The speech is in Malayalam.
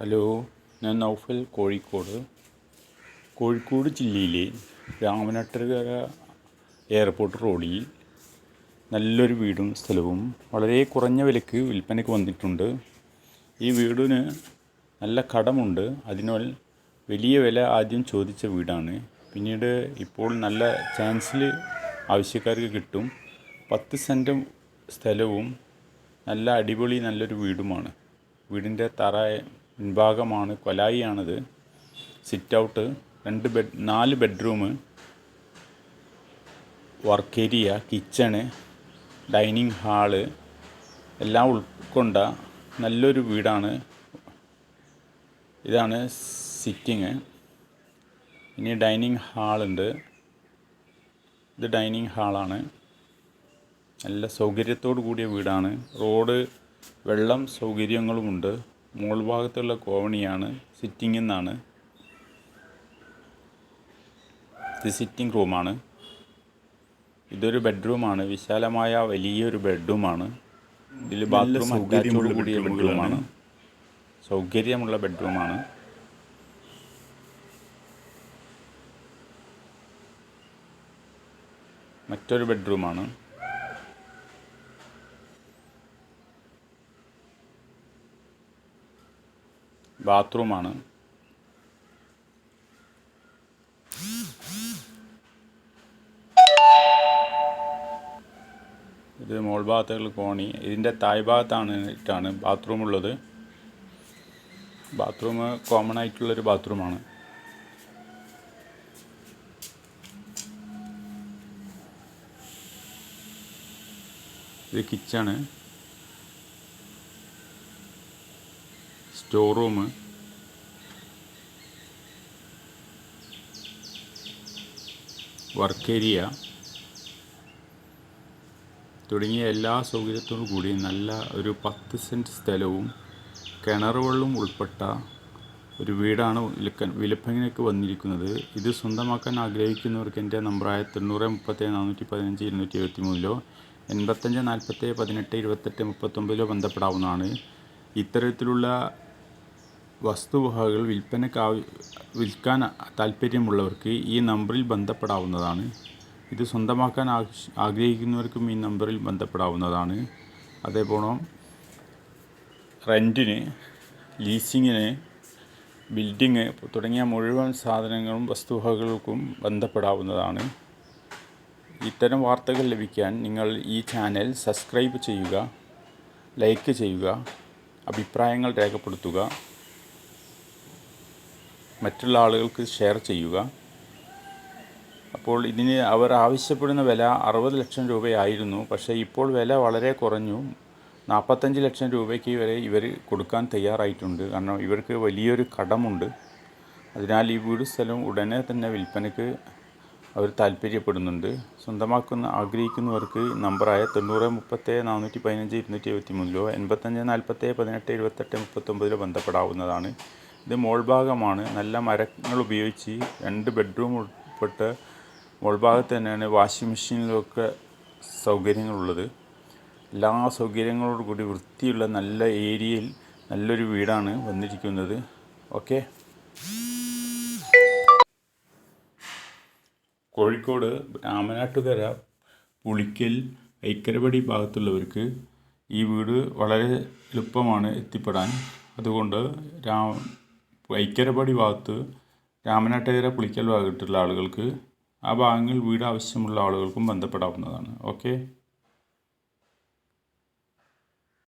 ഹലോ ഞാൻ നൗഫൽ കോഴിക്കോട്. കോഴിക്കോട് ജില്ലയിലെ രാമനാട്ടുകര എയർപോർട്ട് റോഡിൽ നല്ലൊരു വീടും സ്ഥലവും വളരെ കുറഞ്ഞ വിലക്ക് വിൽപ്പനയ്ക്ക് വന്നിട്ടുണ്ട്. ഈ വീടിന് നല്ല കടമുണ്ട്. അതിനാൽ വലിയ വില ആദ്യം ചോദിച്ച വീടാണ്. പിന്നീട് ഇപ്പോൾ നല്ല ചാൻസിൽ ആവശ്യക്കാർക്ക് കിട്ടും. പത്ത് സെന്റ് സ്ഥലവും നല്ല അടിപൊളി നല്ലൊരു വീടുമാണ്. വീടിന്റെ തറ മുൻഭാഗമാണ് കൊലായിയാണത്. സിറ്റ് ഔട്ട് രണ്ട് ബെഡ് നാല് bedroom work area kitchen dining hall എല്ലാം ഉൾക്കൊണ്ട നല്ലൊരു വീടാണ്. ഇതാണ് സിറ്റിങ് ഇനി ഡൈനിങ് ഹാളുണ്ട് ഇത് ഡൈനിങ് ഹാളാണ് നല്ല സൗകര്യത്തോടു കൂടിയ വീടാണ്. റോഡ് വെള്ളം സൗകര്യങ്ങളുമുണ്ട്. മുകൾ ഭാഗത്തുള്ള കോവണിയാണ് സിറ്റിംഗ് എന്നാണ്. ഇത് സിറ്റിംഗ് റൂമാണ് ഇതൊരു ബെഡ്റൂമാണ് വിശാലമായ വലിയൊരു ബെഡ്റൂമാണ് ഇതിൽ ബാത്റൂം അറ്റാച്ചോട് കൂടിയ ബെഡ്റൂമാണ് സൗകര്യമുള്ള ബെഡ്റൂമാണ് മറ്റൊരു ബെഡ്റൂമാണ് ബാത്റൂമാണ്. ഇത് മോൾ ഭാഗത്തുള്ള കോണി ഇതിന്റെ തായ് ഭാഗത്താണ് ഇട്ടാണ് ബാത്റൂം ഉള്ളത് ബാത്റൂം കോമൺ ആയിട്ടുള്ളൊരു ബാത്റൂമാണ്. ഇത് kitchen. Store room work area. തുടങ്ങിയ എല്ലാ സൗകര്യത്തോടു കൂടി നല്ല ഒരു പത്ത് സെന്റ് സ്ഥലവും കിണർ ഉൾപ്പെട്ട ഒരു വീടാണ് വിൽപ്പനയ്ക്ക് വന്നിരിക്കുന്നത്. ഇത് സ്വന്തമാക്കാൻ ആഗ്രഹിക്കുന്നവർക്ക് എന്റെ നമ്പറായ തൊണ്ണൂറ് മുപ്പത്തേഴ് നാനൂറ്റി പതിനഞ്ച് ഇരുന്നൂറ്റി എഴുപത്തി മൂന്നിലോ എൺപത്തഞ്ച് നാൽപ്പത്തേഴ് പതിനെട്ട് ഇരുപത്തെട്ട് മുപ്പത്തൊമ്പതിലോ ബന്ധപ്പെടാവുന്നതാണ്. ഇത്തരത്തിലുള്ള വസ്തുവകകൾ വിൽപ്പനയ്ക്ക് വിൽക്കാൻ താല്പര്യമുള്ളവർക്ക് ഈ നമ്പറിൽ ബന്ധപ്പെടാവുന്നതാണ്. ഇത് സ്വന്തമാക്കാൻ ആഗ്രഹിക്കുന്നവർക്കും ഈ നമ്പറിൽ ബന്ധപ്പെടാവുന്നതാണ്. അതേപോലെ റെന്റിന് ലീസിങ്ങിന് ബിൽഡിങ് തുടങ്ങിയ മുഴുവൻ സാധനങ്ങളും വസ്തുവകകൾക്കും ബന്ധപ്പെടാവുന്നതാണ്. ഇത്തരം വാർത്തകൾ ലഭിക്കാൻ നിങ്ങൾ ഈ ചാനൽ സബ്സ്ക്രൈബ് ചെയ്യുക ലൈക്ക് ചെയ്യുക അഭിപ്രായങ്ങൾ രേഖപ്പെടുത്തുക. മറ്റുള്ള ആളുകൾക്ക് ഷെയർ ചെയ്യുക. അപ്പോൾ ഇതിന് അവർ ആവശ്യപ്പെടുന്ന വില അറുപത് ലക്ഷം രൂപയായിരുന്നു. പക്ഷേ ഇപ്പോൾ വില വളരെ കുറഞ്ഞു. നാൽപ്പത്തഞ്ച് ലക്ഷം രൂപയ്ക്ക് വരെ ഇവർ കൊടുക്കാൻ തയ്യാറായിട്ടുണ്ട്. കാരണം ഇവർക്ക് വലിയൊരു കടമുണ്ട്. അതിനാൽ ഈ വീട് സ്ഥലം ഉടനെ തന്നെ വിൽപ്പനയ്ക്ക് അവർ താല്പര്യപ്പെടുന്നുണ്ട് സ്വന്തമാക്കുന്ന ആഗ്രഹിക്കുന്നവർക്ക് നമ്പറായ തൊണ്ണൂറ് മുപ്പത്തേഴ് നാനൂറ്റി പതിനഞ്ച് ഇരുന്നൂറ്റി എഴുപത്തി മൂന്നിലോ എൺപത്തഞ്ച് നാൽപ്പത്തേ പതിനെട്ട് എഴുപത്തെട്ട് മുപ്പത്തൊമ്പതിലോ ബന്ധപ്പെടാവുന്നതാണ്. ഇത് മോൾ ഭാഗമാണ്. നല്ല മരങ്ങൾ ഉപയോഗിച്ച് രണ്ട് ബെഡ്റൂം ഉൾപ്പെട്ട് മോൾ ഭാഗത്ത് തന്നെയാണ് വാഷിംഗ് മെഷീനിലൊക്കെ സൗകര്യങ്ങളുള്ളത്. എല്ലാ സൗകര്യങ്ങളോട് കൂടി വൃത്തിയുള്ള നല്ല ഏരിയയിൽ നല്ലൊരു വീടാണ് വന്നിരിക്കുന്നത്. ഓക്കെ. കോഴിക്കോട് രാമനാട്ടുകര പുളിക്കൽ ഐക്കരപടി ഭാഗത്തുള്ളവർക്ക് ഈ വീട് വളരെ എളുപ്പമാണ് എത്തിപ്പെടാൻ. അതുകൊണ്ട് രാ ഐക്കരപടി ഭാഗത്ത് രാമനാട്ടുകര പുളിക്കൽ ഭാഗത്തുള്ള ആളുകൾക്ക് ആ ഭാഗങ്ങളിൽ വീട് ആവശ്യമുള്ള ആളുകൾക്കും ബന്ധപ്പെടാവുന്നതാണ്. ഓക്കെ